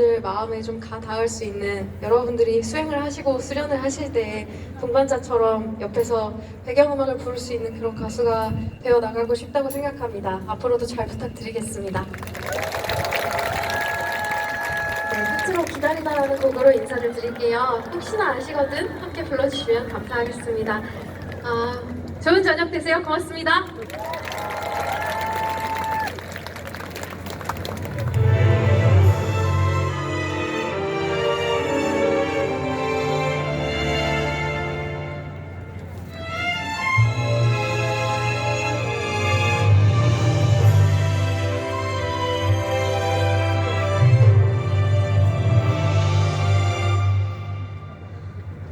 여러분들 마음에 좀 가 닿을 수 있는 여러분들이 수행을 하시고 수련을 하실 때 동반자처럼 옆에서 배경음악을 부를 수 있는 그런 가수가 되어 나가고 싶다고 생각합니다. 앞으로도 잘 부탁드리겠습니다. 네, 끝으로 기다리다라는 곡으로 인사를 드릴게요. 혹시나 아시거든 함께 불러주시면 감사하겠습니다. 아, 좋은 저녁 되세요. 고맙습니다.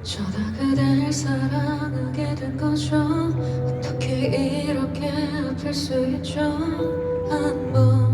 어쩌다 그댈 사랑하게 된 거죠. 어떻게 이렇게 아플 수 있죠? 한번.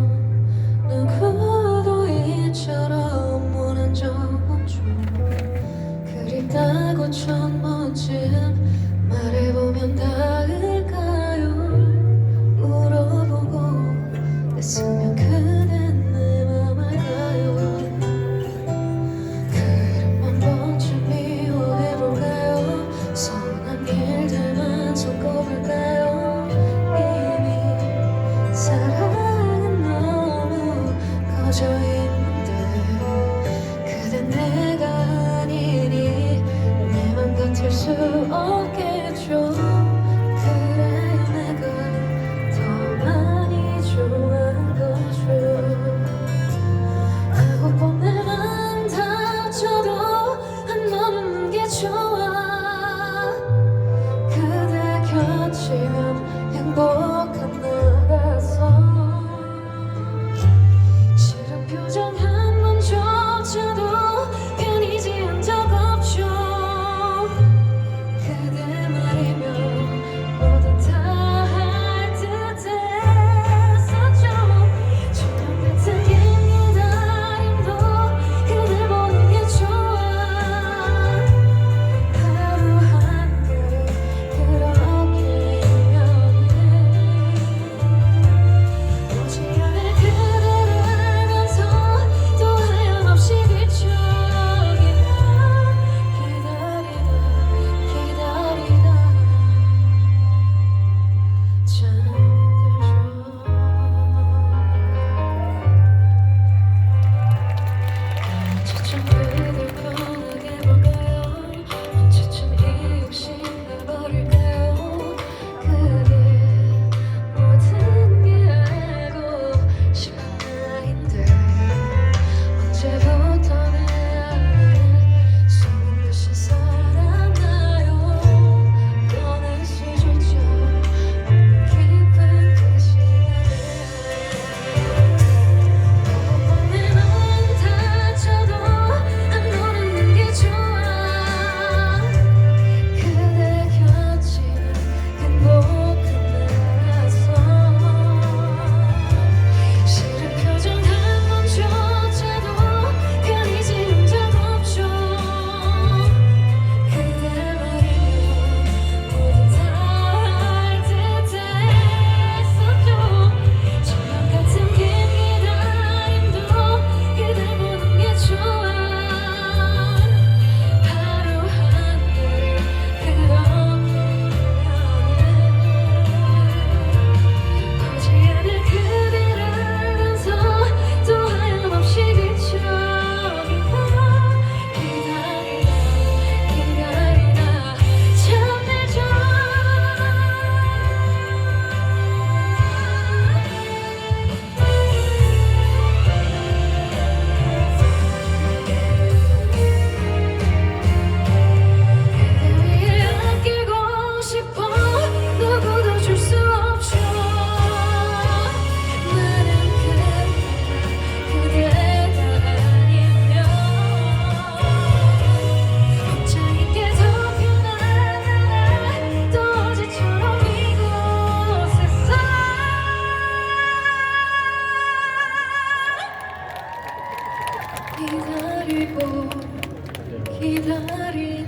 这一 기다리고 기다리